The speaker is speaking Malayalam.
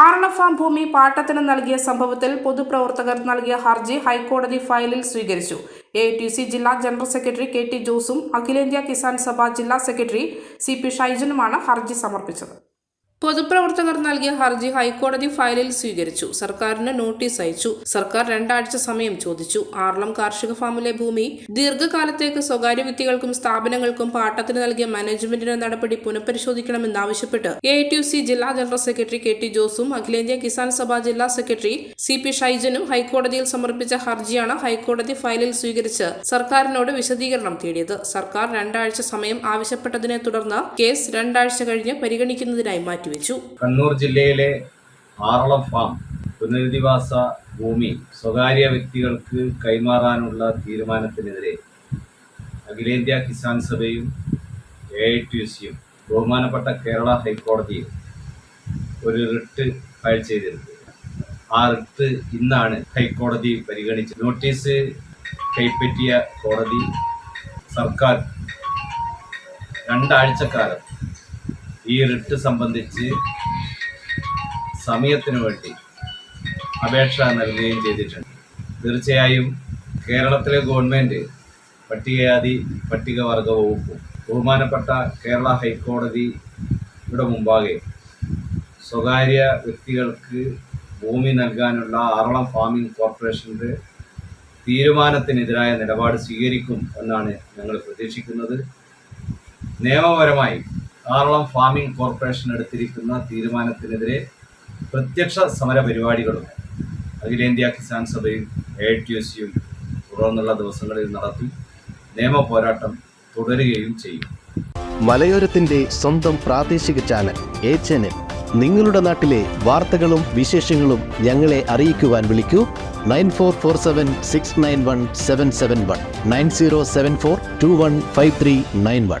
ആറള ഫാം ഭൂമി പാട്ടത്തിന് നൽകിയ സംഭവത്തിൽ പൊതുപ്രവർത്തകർ നൽകിയ ഹർജി ഹൈക്കോടതി ഫയലിൽ സ്വീകരിച്ചു. എ ടി സി ജില്ലാ ജനറൽ സെക്രട്ടറി കെ ടി ജോസും അഖിലേന്ത്യാ കിസാൻ സഭ ജില്ലാ സെക്രട്ടറി സി പി ഷൈജനുമാണ് ഹർജി സമർപ്പിച്ചത്. പൊതുപ്രവർത്തകർ നൽകിയ ഹർജി ഹൈക്കോടതി ഫയലിൽ സ്വീകരിച്ചു. സർക്കാരിന് നോട്ടീസ് അയച്ചു. സർക്കാർ രണ്ടാഴ്ച സമയം ചോദിച്ചു. ആർളം കാർഷിക ഫാമിലെ ഭൂമി ദീർഘകാലത്തേക്ക് സ്വകാര്യ വ്യക്തികൾക്കും സ്ഥാപനങ്ങൾക്കും പാട്ടത്തിന് നൽകിയ മാനേജ്മെന്റിന്റെ നടപടി പുനഃപരിശോധിക്കണമെന്നാവശ്യപ്പെട്ട് എ ടി സി ജില്ലാ ജനറൽ സെക്രട്ടറി കെ ടി ജോസും അഖിലേന്ത്യാ കിസാൻ സഭ ജില്ലാ സെക്രട്ടറി സി പി ഷൈജനും ഹൈക്കോടതിയിൽ സമർപ്പിച്ച ഹർജിയാണ് ഹൈക്കോടതി ഫയലിൽ സ്വീകരിച്ച് സർക്കാരിനോട് വിശദീകരണം തേടിയത്. സർക്കാർ രണ്ടാഴ്ച സമയം ആവശ്യപ്പെട്ടതിനെ തുടർന്ന് കേസ് രണ്ടാഴ്ച കഴിഞ്ഞ് പരിഗണിക്കുന്നതിനായി മാറ്റിവെച്ചു. കണ്ണൂർ ജില്ലയിലെ ആറളം ഫാം പുനരധിവാസ ഭൂമി സ്വകാര്യ വ്യക്തികൾക്ക് കൈമാറാനുള്ള തീരുമാനത്തിനെതിരെ അഖിലേന്ത്യാ കിസാൻ സഭയും എ ഐ ടി സിയും ബഹുമാനപ്പെട്ട കേരള ഹൈക്കോടതിയിൽ ഒരു റിട്ട് ഫയൽ ചെയ്തിരുന്നു. ആ റിട്ട് ഇന്നാണ് ഹൈക്കോടതി പരിഗണിച്ചത്. നോട്ടീസ് കൈപ്പറ്റിയ കോടതി സർക്കാർ രണ്ടാഴ്ചക്കാലം ഈ റിട്ട് സംബന്ധിച്ച് സമയത്തിന് വേണ്ടി അപേക്ഷ നൽകുകയും ചെയ്തിട്ടുണ്ട്. തീർച്ചയായും കേരളത്തിലെ ഗവൺമെന്റ് പട്ടികജാതി പട്ടികവർഗ വകുപ്പും ബഹുമാനപ്പെട്ട കേരള ഹൈക്കോടതിയുടെ മുമ്പാകെ സ്വകാര്യ വ്യക്തികൾക്ക് ഭൂമി നൽകാനുള്ള ആറളം ഫാമിംഗ് കോർപ്പറേഷന്റെ തീരുമാനത്തിനെതിരായ നിലപാട് സ്വീകരിക്കും എന്നാണ് ഞങ്ങൾ പ്രതീക്ഷിക്കുന്നത്. നിയമപരമായി ആറളം ഫാമിംഗ് കോർപ്പറേഷൻ എടുത്തിരിക്കുന്ന തീരുമാനത്തിനെതിരെ പ്രത്യക്ഷ സമര പരിപാടികളും അഖിലേന്ത്യാ കിസാൻ സഭയും എ ടി എസ് സിയും തുടർന്നുള്ള ദിവസങ്ങളിൽ നടത്തി. നിയമ പോരാട്ടം തുടരുകയും ചെയ്യും. മലയോരത്തിന്റെ സ്വന്തം പ്രാദേശിക ചാനൽ എ ചാനൽ നിങ്ങളുടെ നാട്ടിലെ വാർത്തകളും വിശേഷങ്ങളും ഞങ്ങളെ അറിയിക്കുവാൻ വിളിക്കൂ. Nine four four seven six nine one seven seven one. Nine zero seven four two one five three nine one.